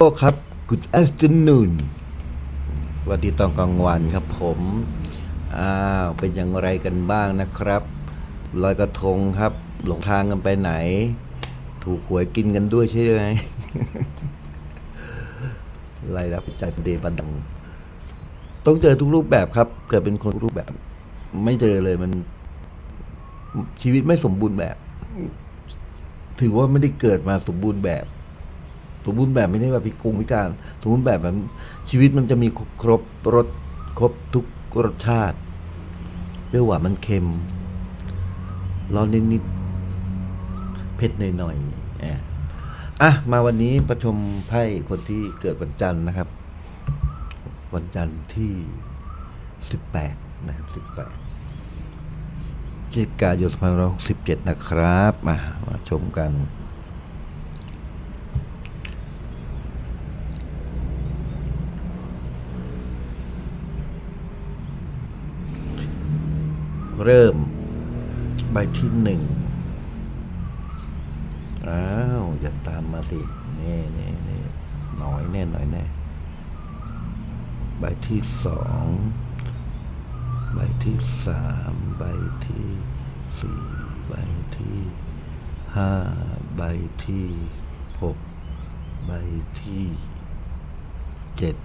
โอ้ครับ Good afternoon วัสดีตอนกลางวันครับผมอ้าวเป็นอย่างไรกันบ้างนะครับลอยกระทงครับ หลงทางกันไปไหน ถูกหวยกินกันด้วยใช่ไหมไล่รับใจประเดประดัง ต้องเจอทุกรูปแบบครับ เกิดเป็นคนทุกรูปแบบ ไม่เจอเลยมัน ชีวิตไม่สมบูรณ์แบบ ถือว่าไม่ได้เกิดมาสมบูรณ์แบบ มบูรณ์แบบไม่ได้ว่าพิกงพิการสมบูรณ์แบบแบบชีวิตมันจะมีครบรสครบทุกรสชาติเปรี้ยวหวานมันเค็มร้อนนิดๆเผ็ดหน่อยๆอะอะมาวันนี้ประชมไพ่คนที่เกิดวันจันทร์นะครับ วันจันทร์ที่สิบแปดนะครับสิบแปดจิกายนสองพันหกสิบเจ็ดนะครับ มามาชมกัน เริ่ม ใบที่หนึ่งอ้าว อย่าตามมาสิเน่เน่เน่น้อยแน่หน่อยแน่ใบที่สองใบที่สามใบที่สี่ใบที่ห้าใบที่หกใบที่เจ็ด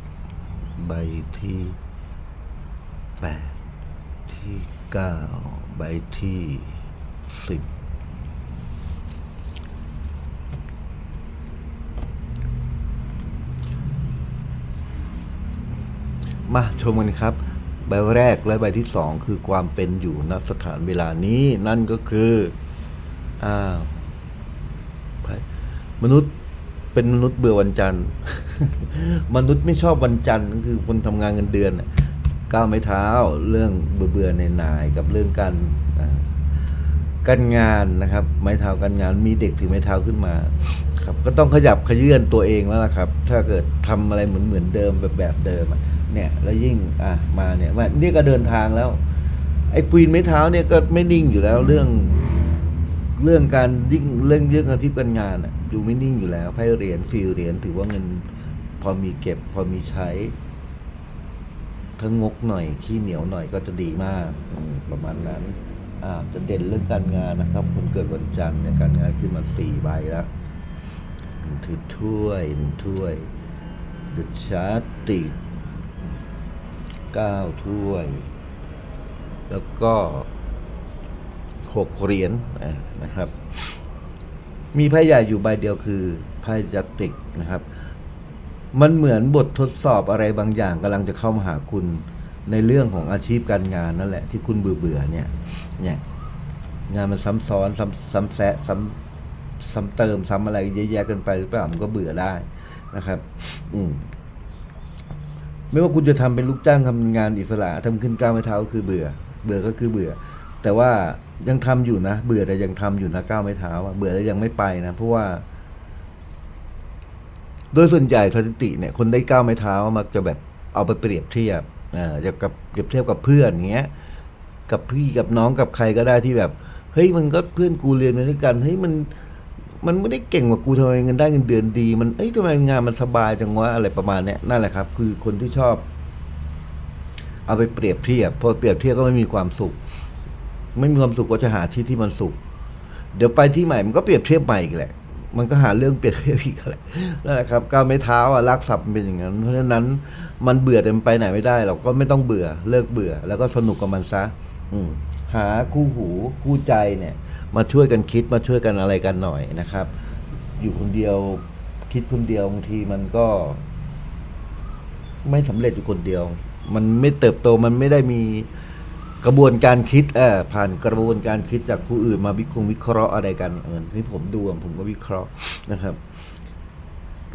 ใบที่แปดที่ เก้าใบที่สิบมาชมกันครับ ใบแรกและใบที่สองคือความเป็นอยู่ณสถานเวลานี้นั่นก็คืออ้าวมนุษย์เป็นมนุษย์เบื่อวันจันทร์ มนุษย์ไม่ชอบวันจันทร์ก็คือคนทำงานเงินเดือนน่ะ ก้าวไม่เท้า เรื่องเบื่อเบื่อในนายกับเรื่องการการงานนะครับ ไม้เท้าการงานมีเด็กถือไม้เท้าขึ้นมา ครับก็ต้องขยับขยื่นตัวเองแล้วล่ะครับ ถ้าเกิดทำอะไรเหมือนเหมือนเดิมแบบแบบเดิมเนี่ยแล้วยิ่งอะมาเนี่ยว่านี่ก็เดินทางแล้ว ไอ้ควีนไม้เท้าเนี่ยก็ไม่นิ่งอยู่แล้วเรื่องเรื่องการยิ่งเรื่องเรื่องอาชีพการงานอะอยู่ไม่นิ่งอยู่แล้วไพ่เหรียญสี่เหรียญถือว่าเงินพอมีเก็บพอมีใช้ ถ้างกหน่อยขี้เหนียวหน่อยก็จะดีมากประมาณนั้นจะเด่นเรื่องการงานนะครับ คนเกิดวันจันทร์เนี่ยการงานขึ้นมาสี่ใบแล้วหนึ่งถือถ้วยหนึ่งถ้วยดุชาติกเก้าถ้วย แล้วก็หกเหรียญนะครับ มีไพ่ใหญ่อยู่ใบเดียวคือไพ่จัตติกนะครับ มันเหมือนบททดสอบอะไรบางอย่างกำลังจะเข้ามาหาคุณในเรื่องของอาชีพการงานนั่นแหละที่คุณเบื่อเบื่อเนี่ย เนี่ย งานมันซ้ำซ้อนซ้ำซ้ำแซะซ้ำซ้ำเติมซ้ำอะไรเยอะแยะกินไปหรือเปล่ามันก็เบื่อได้นะครับ อืมไม่ว่าคุณจะทำเป็นลูกจ้างทำงานอิสระทำขึ้นก้าวไม่เท้าก็คือเบื่อ เบื่อก็คือเบื่อ แต่ว่ายังทำอยู่นะ เบื่อแต่ยังทำอยู่นะก้าวไม่เท้าเบื่อแล้วยังไม่ไปนะเพราะว่า โดยส่วนใหญ่สถิติเนี่ยคนได้ก้าวไม้เท้ามักจะแบบเอาไปเปรียบเทียบอ่าจะกับเปรียบเทียบกับเพื่อนอย่างเงี้ยกับพี่กับน้องกับใครก็ได้ที่แบบเฮ้ยมันก็เพื่อนกูเรียนมาด้วยกันเฮ้ยมันมันไม่ได้เก่งกว่ากูทำไมเงินได้เงินเดือนดี มันเอ้ยทำไมงานมันสบายจังวะอะไรประมาณเนี้ยนั่นแหละครับ คือคนที่ชอบ เอาไปเปรียบเทียบพอเปรียบเทียบก็ไม่มีความสุข ไม่มีความสุขก็จะหาที่ที่มันสุข เดี๋ยวไปที่ใหม่มันก็เปรียบเทียบใหม่อีกแหละ มันก็หาเรื่องเปรียบเทียบอีกแหละนั่นแหละครับก้าวไม่เท้าอะรักศัพท์มันเป็นอย่างนั้น เพราะฉะนั้นมันเบื่อแต่มันไปไหนไม่ได้เราก็ไม่ต้องเบื่อเลิกเบื่อ แล้วก็สนุกกับมันซะ อืมหาคู่หูคู่ใจเนี่ย มาช่วยกันคิดมาช่วยกันอะไรกันหน่อยนะครับ อยู่คนเดียวคิดคนเดียวบางทีมันก็ ไม่สำเร็จอยู่คนเดียว มันไม่เติบโตมันไม่ได้มี กระบวนการคิดเออผ่านกระบวนการคิดจากผู้อื่นมาวิเคราะห์วิเคราะห์อะไรกันเออที่ผมดูผมก็วิเคราะห์นะครับ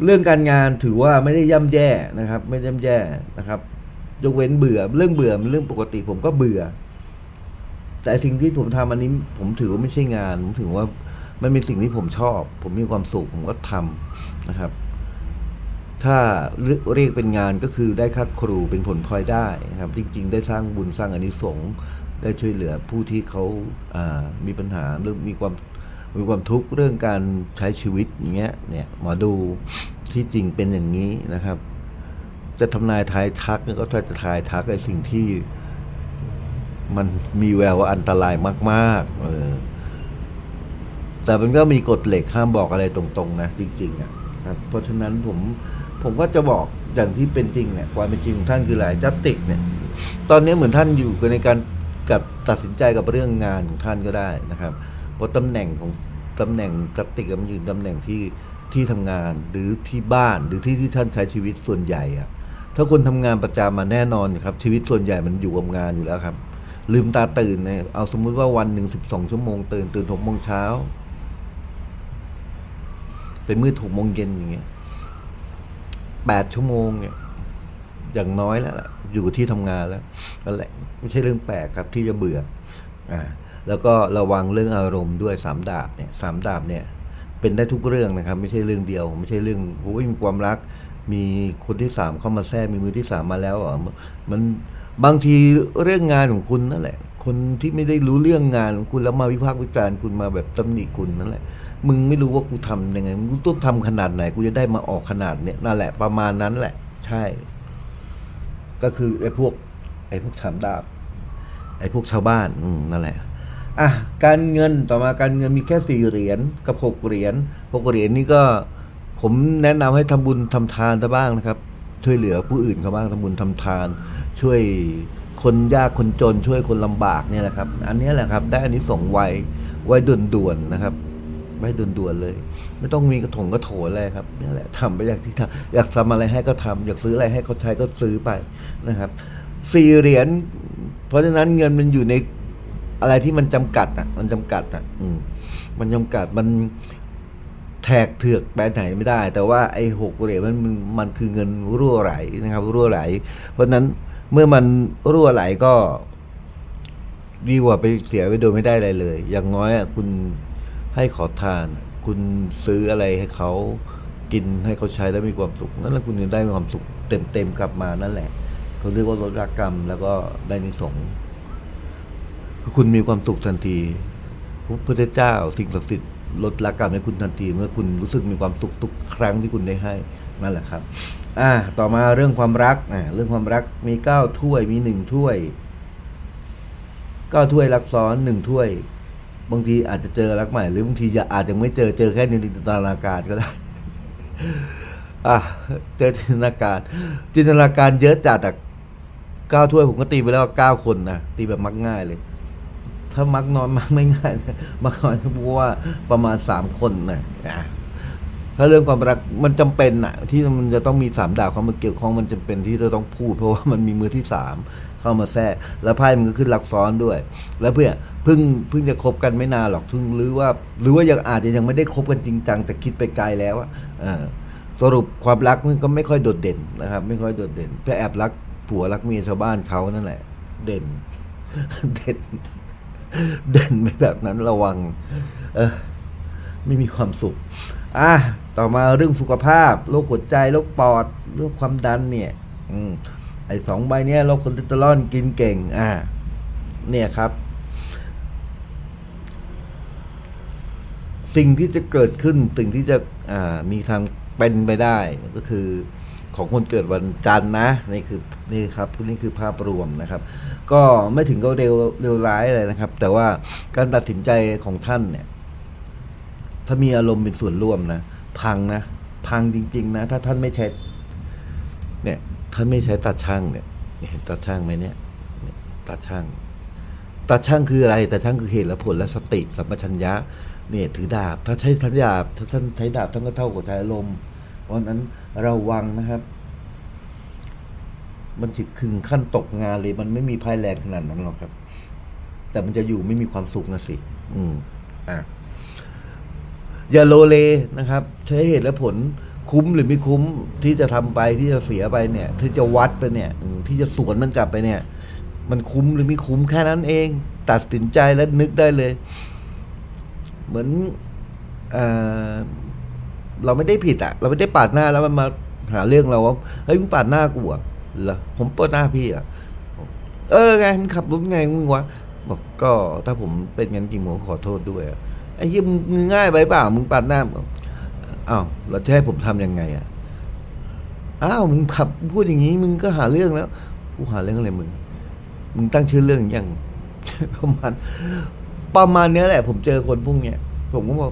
เรื่องการงานถือว่าไม่ได้ย่ำแย่นะครับ ไม่ย่ำแย่นะครับยกเว้นเบื่อ เรื่องเบื่อมันเรื่องปกติผมก็เบื่อ แต่สิ่งที่ผมทำอันนี้ ผมถือว่าไม่ใช่งาน ผมถือว่ามันเป็นสิ่งที่ผมชอบ ผมมีความสุขผมก็ทำนะครับ ถ้าเรียกเป็นงานก็คือได้ค่าครูเป็นผลพลอยได้นะครับ จริงๆ ได้สร้างบุญสร้างอานิสงส์ได้ช่วยเหลือผู้ที่เขาามีปัญหาเรื่องมีความมีความทุกข์เรื่องการใช้ชีวิตอย่างเงี้ยเนี่ยหมอดูที่จริงเป็นอย่างนี้นะครับ จะทำนายทายทักก็จะทายทักไอ้สิ่งที่มันมีแววว่าอันตรายมากๆเออแต่มันก็มีกฎเหล็กห้ามบอกอะไรตรงๆ นะ จริงๆอะครับ เพราะฉะนั้นผม ผมก็จะบอกอย่างที่เป็นจริงเนี่ยความเป็นจริงของท่านคืออะไรจัตติกเนี่ยตอนนี้เหมือนท่านอยู่ในการกับตัดสินใจกับเรื่องงานของท่านก็ได้นะครับ เพราะตำแหน่งของตำแหน่งจัตติกมันอยู่ตำแหน่งที่ที่ทำงานหรือที่บ้านหรือที่ที่ท่านใช้ชีวิตส่วนใหญ่อะถ้าคนทำงานประจำมาแน่นอนครับ ชีวิตส่วนใหญ่มันอยู่กับงานอยู่แล้วครับ ลืมตาตื่นเนี่ยเอาสมมุติว่าวันหนึ่งสิบสองชั่วโมงตื่นตื่นหกโมงเช้าเป็นมืดหกโมงเย็นอย่างเงี้ย แปดชั่วโมงเนี่ยอย่างน้อยแล้วละอยู่ที่ทำงานแล้วนั่นแหละไม่ใช่เรื่องแปลกครับที่จะเบื่ออ่าแล้วก็ระวังเรื่องอารมณ์ด้วยสามดาบเนี่ยสามดาบเนี่ยเป็นได้ทุกเรื่องนะครับ ไม่ใช่เรื่องเดียว ไม่ใช่เรื่องโอ้ยมีความรัก มีคนที่สามเข้ามาแทรกมีมือที่สามมาแล้วอะมันบางทีเรื่องงานของคุณนั่นแหละ คนที่ไม่ได้รู้เรื่องงานของคุณแล้วมาวิพากษ์วิจารณ์คุณมาแบบตำหนิคุณนั่นแหละ มึงไม่รู้ว่ากูทำยังไงมึงต้องทำขนาดไหน กูจะได้มาออกขนาดเนี้ยนั่นแหละประมาณนั้นแหละ ใช่ ก็คือไอ้พวก ไอ้พวกสามดาบ ไอ้พวกชาวบ้านอืมนั่นแหละอะการเงินต่อมาการเงินมีแค่สี่เหรียญกับหกเหรียญหกเหรียญนี่ก็ผมแนะนำให้ทำบุญทำทานซะบ้างนะครับ ช่วยเหลือผู้อื่นเขาบ้างทำบุญทำทาน ช่วย คนยากคนจนช่วยคนลำบากเนี่ยแหละครับ อันนี้แหละครับ ได้อันนี้ส่งไวไวด่วนๆนะครับไว้ด่วนๆเลย ไม่ต้องมีกระถงกระโถอะไรครับนี่แหละทำไปอยากที่ทำอยากทำอะไรให้ก็ทำอยากซื้ออะไรให้เขาใช้ก็ซื้อไปนะครับสี่เหรียญเพราะฉะนั้นเงินมันอยู่ในอะไรที่มันจำกัดอะ มันจำกัดอะ อืม มันจำกัดมันแทกเถือกไปไหนไม่ได้ แต่ว่าไอ้หกเหรียญมันมันคือเงินรั่วไหลนะครับ รั่วไหล เพราะฉะนั้น เมื่อมันรั่วไหลก็ดีกว่าไปเสียไปโดยไม่ได้อะไรเลย อย่างน้อยอะคุณให้ขอทาน คุณซื้ออะไรให้เขากินให้เขาใช้แล้วมีความสุข นั่นแหละคุณจะได้มีความสุขเต็มๆกลับมานั่นแหละเขาเรียกว่าลดรากรรม แล้วก็ได้นิสงส์คือคุณมีความสุขทันทีพระพุทธเจ้าสิ่งศักดิ์สิทธิ์ลดรากรรมให้คุณทันที เมื่อคุณรู้สึกมีความสุขทุกครั้งที่คุณได้ให้นั่นแหละครับ อ่าต่อมาเรื่องความรักอ่าเรื่องความรักมีเก้าถ้วยมีหนึ่งถ้วยเก็ถ้วยรักซ้อนหนึ่งถ้วย บางทีอาจจะเจอรักใหม่ หรือบางทีจะอาจจะไม่เจอเจอแค่ในจินตนาการก็ได้อะเจอจินตนาการ จินตนาการเยอะจัดแต่เก้าถ้วยผมก็ตีไปแล้วเก้าคนนะตีแบบมักง่ายเลย ถ้ามักน้อยมักไม่ง่ายนะมักน้อยเพราะว่าประมาณสามคนนะอะ ถ้าเรื่องความรักมันจำเป็นอะที่มันจะต้องมีสามดาวเข้ามาเกี่ยวข้องมันจำเป็นที่จะต้องพูด เพราะว่ามันมีมือที่สามเข้ามาแทรกแล้วไพ่มันก็ขึ้นลักซ้อนด้วย แล้วเพื่อเพิ่งเพิ่งจะคบกันไม่นานหรอกเพิ่งหรือว่า หรือว่ายังอาจจะยังไม่ได้คบกันจริงจังแต่คิดไปไกลแล้วอะสรุปความรักมันก็ไม่ค่อยโดดเด่นนะครับ ไม่ค่อยโดดเด่นแค่แอบรักผัวรักเมียชาวบ้านเขานั่นแหละ เด่น เด่น เด่นไปแบบนั้นระวัง เออไม่มีความสุข อะต่อมาเรื่องสุขภาพโรคหัวใจโรคปอดโรคความดันเนี่ยอืมไอ้สองใบเนี้ยโรคคอเลสเตอรอลกินเก่ง อ่า เนี่ยครับ สิ่งที่จะเกิดขึ้นสิ่งที่จะอ่ามีทางเป็นไปได้ก็คือของคนเกิดวันจันทร์นะนี่คือนี่ครับนี่คือภาพรวมนะครับ ก็ไม่ถึงก็เร็วเร็วร้ายอะไรนะครับ แต่ว่าการตัดสินใจของท่านเนี่ย ถ้ามีอารมณ์เป็นส่วนร่วมนะ พังนะ พังจริง ๆ นะ ถ้าท่านไม่ใช้ เนี่ย ท่านไม่ใช้ตาช่างเนี่ยเห็นตาช่างไหมเนี่ยเนี่ยตาช่างตาช่างคืออะไรตาช่างคือเหตุและผลและสติสัมปชัญญะเนี่ยถือดาบ ถ้าใช้ทันดาบ ถ้าท่านใช้ดาบท่านก็เท่ากับใช้อารมณ์เพราะฉะนั้นระวังนะครับ มันจะถึงขั้นตกงานเลย มันไม่มีภัยแรงขนาดนั้นหรอกครับ แต่มันจะอยู่ไม่มีความสุขนะสิ อืมอะ อย่าโลเลนะครับ ใช้เหตุและผลคุ้มหรือไม่คุ้มที่จะทำไปที่จะเสียไปเนี่ย ที่จะวัดไปเนี่ยที่จะสวนมันกลับไปเนี่ย มันคุ้มหรือไม่คุ้มแค่นั้นเอง ตัดสินใจแล้วนึกได้เลย เหมือนเอเราไม่ได้ผิดอะเราไม่ได้ปาดหน้าแล้วมันมาหาเรื่องเราว่าเฮ้ยมึงปาดหน้ากูอะเหรอผมปาดหน้าพี่อะเออไงมึงขับรถไงมึงวะบอกก็ถ้าผมเป็นงั้นจริงผมขอโทษด้วยอะ ไอ้ยี่มึงง่ายไปเปล่า มึงปาดหน้าอ้าวเราจะให้ผมทำยังไงอะอ้าวมึงขับพูดอย่างนี้ มึงก็หาเรื่องแล้วกูหาเรื่องอะไรมึงมึงตั้งชื่อเรื่องอย่างประมาณประมาณเนี้ยแหละ ผมเจอคนพวกเนี้ยผมก็บอก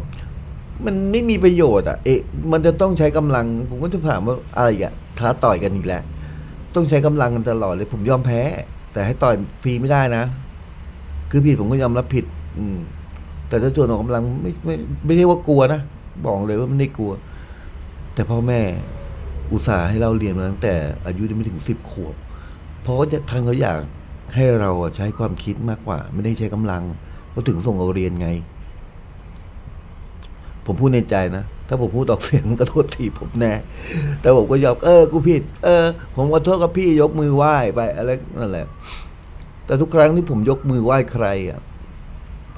มันไม่มีประโยชน์อะ เอะมันจะต้องใช้กำลัง ผมก็จะถามว่าอะไรอะท้าต่อยกันอีกแล้วต้องใช้กำลังกันตลอดเลย ผมยอมแพ้ แต่ให้ต่อยฟรีไม่ได้นะ คือผิดผมก็ยอมรับผิด อืม แต่ถ้าส่วนของกำลังไม่ไม่ไม่ใช่ว่ากลัวนะบอกเลยว่าไม่ได้กลัว แต่พ่อแม่อุตส่าห์ให้เราเรียนมาตั้งแต่อายุยังไม่ถึงสิบขวบ เพราะว่าทางเขาอยากให้เราใช้ความคิดมากกว่า ไม่ได้ใช้กำลังเขาถึงส่งเราเรียนไง ผมพูดในใจนะ ถ้าผมพูดออกเสียงมันก็โทษทีผมแน่ แต่ผมก็ยอมเออกูผิด เออ ผมขอโทษกับพี่ยกมือไหว้ไปอะไรนั่นแหละ แต่ทุกครั้งที่ผมยกมือไหว้ใครอะ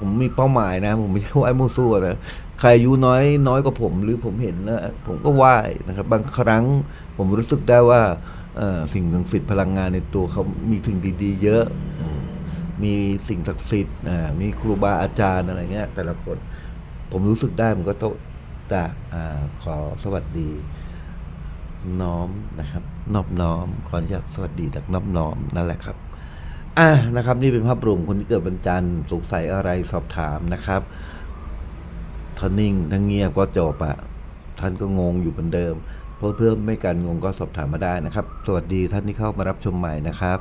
ผมมีเป้าหมายนะ ผมไม่ใช่ไหว้มั่วซั่วนะใครอายุน้อยน้อยกว่าผม หรือผมเห็นนะผมก็ไหว้นะครับ บางครั้งผมรู้สึกได้ว่าสิ่งศักดิ์สิทธิ์พลังงานในตัวเขามีถึงดีๆ เยอะ มีสิ่งศักดิ์สิทธิ์มีครูบาอาจารย์อะไรเงี้ย แต่ละคนผมรู้สึกได้ผมก็ต้องแต่อ่าขอสวัสดี น้อมนะครับ นอบน้อมขออนุญาตสวัสดีจากนอบน้อมนั่นแหละครับ อะนะครับ นี่เป็นภาพรวมคนที่เกิดวันจันทร์สงสัยอะไรสอบถามนะครับท่านิ่งทั้งเงียบก็จบอะท่านก็งงอยู่เหมือนเดิม เพื่อเพื่อไม่การงงก็สอบถามมาได้นะครับ สวัสดีท่านที่เข้ามารับชมใหม่นะครับ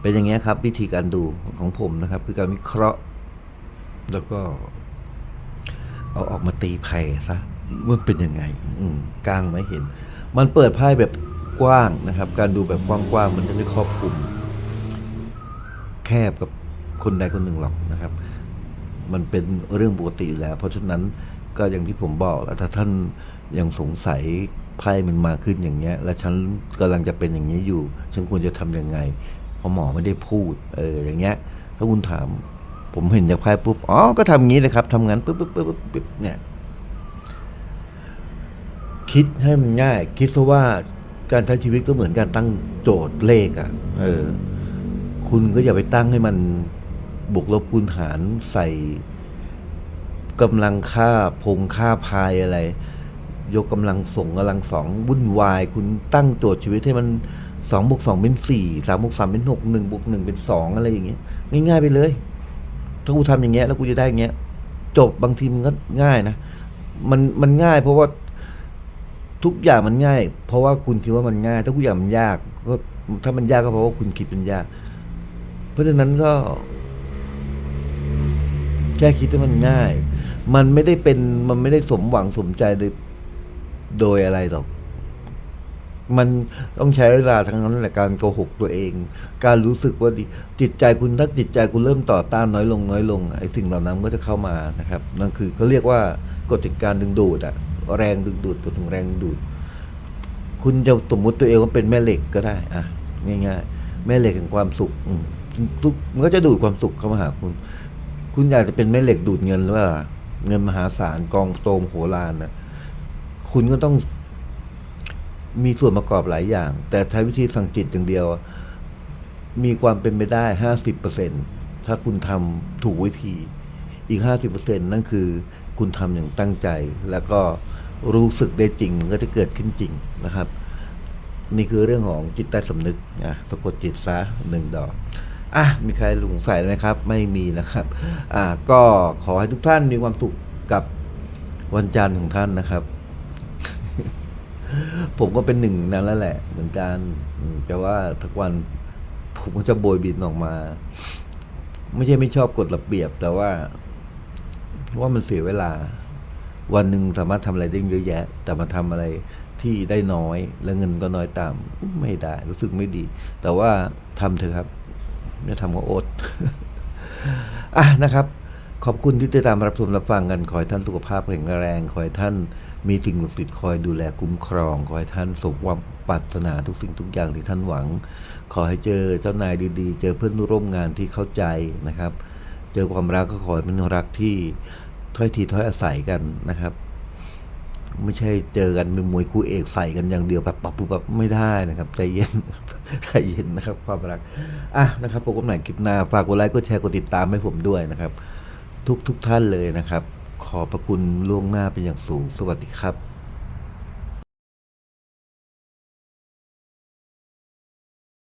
เป็นอย่างเงี้ยครับ วิธีการดูของผมนะครับ คือการวิเคราะห์ แล้วก็ เอาออกมาตีไพ่ซะมันเป็นยังไง อืกลางไม่เห็น มันเปิดไพ่แบบกว้างนะครับ การดูแบบกว้างๆมันจะไม่ครอบคลุม แคบกับคนใดคนหนึ่งหรอกนะครับ มันเป็นเรื่องปกติอยู่แล้ว เพราะฉะนั้นก็อย่างที่ผมบอกแล้วถ้าท่านยังสงสัยไพ่มันมาขึ้นอย่างเงี้ย และฉันกำลังจะเป็นอย่างนี้อยู่ ฉันควรจะทำยังไงเพราะหมอไม่ได้พูด เอออย่างเงี้ย ถ้าคุณถาม ผมเห็นจากไพ่ปุ๊บอ๋อก็ทำอย่างนี้เลยครับทำงั้นปุ๊บปุ๊บปุ๊บปุ๊บปุ๊บเนี่ยคิดให้มันง่าย คิดซะว่าการใช้ชีวิตก็เหมือนการตั้งโจทย์เลขอะ่ะ เออ คุณก็อย่าไปตั้งให้มันบวกลบคูณหารใส่กำลังค่าพงค่าพายอะไร ยกกำลังส่งกำลังสองวุ่นวาย คุณตั้งโจทย์ชีวิตให้มันสองบวกสองเป็นสี่สามบวกสามเป็นหกหนึ่งบวกหนึ่งเป็นสองอะไรอย่างเงี้ย ง่ายๆไปเลย ถ้ากูทำอย่างเงี้ย แล้วกูจะได้อย่างเงี้ย จบบางทีมันก็ง่ายนะมันมันง่ายเพราะว่าทุกอย่างมันง่าย เพราะว่าคุณคิดว่ามันง่าย ถ้าทุกอย่างมันยากก็ถ้ามันยากก็เพราะว่าคุณคิดเป็นยาก ราะฉะนั้นก็แค่คิดให้มันง่าย มันไม่ได้เป็น มันไม่ได้สมหวังสมใจโดยโดยอะไรหรอก มันต้องใช้เวลาทั้งนั้นแหละการโกหกตัวเอง การรู้สึกว่าดีจิตใจคุณถ้าจิตใจคุณเริ่มต่อต้านน้อยลงน้อยลงไอ้สิ่งเหล่านั้นก็จะเข้ามานะครับ นั่นคือเขาเรียกว่ากฎแห่งการดึงดูดอะแรงดึงดูดกฎของแรงดึงดูด คุณจะสมมติตัวเองว่าเป็นแม่เหล็กก็ได้อะง่ายๆ แม่เหล็กแห่งความสุข ทุกมันก็จะดูดความสุขเข้ามาหาคุณ คุณอยากจะเป็นแม่เหล็กดูดเงินหรือเปล่าเงินมหาศาลกองโตมโหฬารนะคุณก็ต้องมีส่วนประกอบหลายอย่าง แต่ใช้วิธีสั่งจิตอย่างเดียว มีความเป็นไปได้ห้าสิบเปอร์เซ็นถ้าคุณทำถูกวิธี อีกห้าสิบเปอร์เซ็นนั่นคือ คุณทำอย่างตั้งใจ แล้วก็รู้สึกได้จริงก็จะเกิดขึ้นจริงนะครับ นี่คือเรื่องของจิตใต้สำนึกอะสะกดจิตซะหนึ่งดอก อะมีใครสงสัยไหมครับ ไม่มีนะครับ อ่าก็ขอให้ทุกท่านมีความสุขกับวันจันทร์ของท่านนะครับ ผมก็เป็นหนึ่งนั้นแล้วแหละ เหมือนกันแต่ว่าทุกวันผมก็จะโบยบินออกมา ไม่ใช่ไม่ชอบกฎระเบียบ แต่ว่าว่ามันเสียเวลา วันหนึ่งสามารถทำอะไรได้เยอะแยะ แต่มาทำอะไรที่ได้น้อย แล้วเงินก็น้อยตามไม่ได้ รู้สึกไม่ดี แต่ว่าทำเถอะครับ ไม่ทำก็อดอะนะครับ ขอบคุณที่ติดตามรับชมรับฟังกัน ขอให้ท่านสุขภาพแข็งแรง ขอให้ท่านมีสิ่งศักดิ์สิทธิ์คอยดูแลคุ้มครอง ขอให้ท่านสมความปรารถนาทุกสิ่งทุกอย่างที่ท่านหวัง ขอให้เจอเจ้านายดีๆ เจอเพื่อนร่วมงานที่เข้าใจนะครับ เจอความรักก็ขอให้เป็นรักที่ถ้อยทีถ้อยอาศัยกันนะครับ ไม่ใช่เจอกันเป็นมวยคู่เอกใส่กันอย่างเดียวแบบปับปุ๊บแบบไม่ได้นะครับใจเย็นใจเย็นนะครับความรักอะนะครับพบกันใหม่คลิปหน้าฝากกดไลค์กดแชร์กดติดตามให้ผมด้วยนะครับ ทุกทุกท่านเลยนะครับ ขอพระคุณล่วงหน้าเป็นอย่างสูงสวัสดีครับ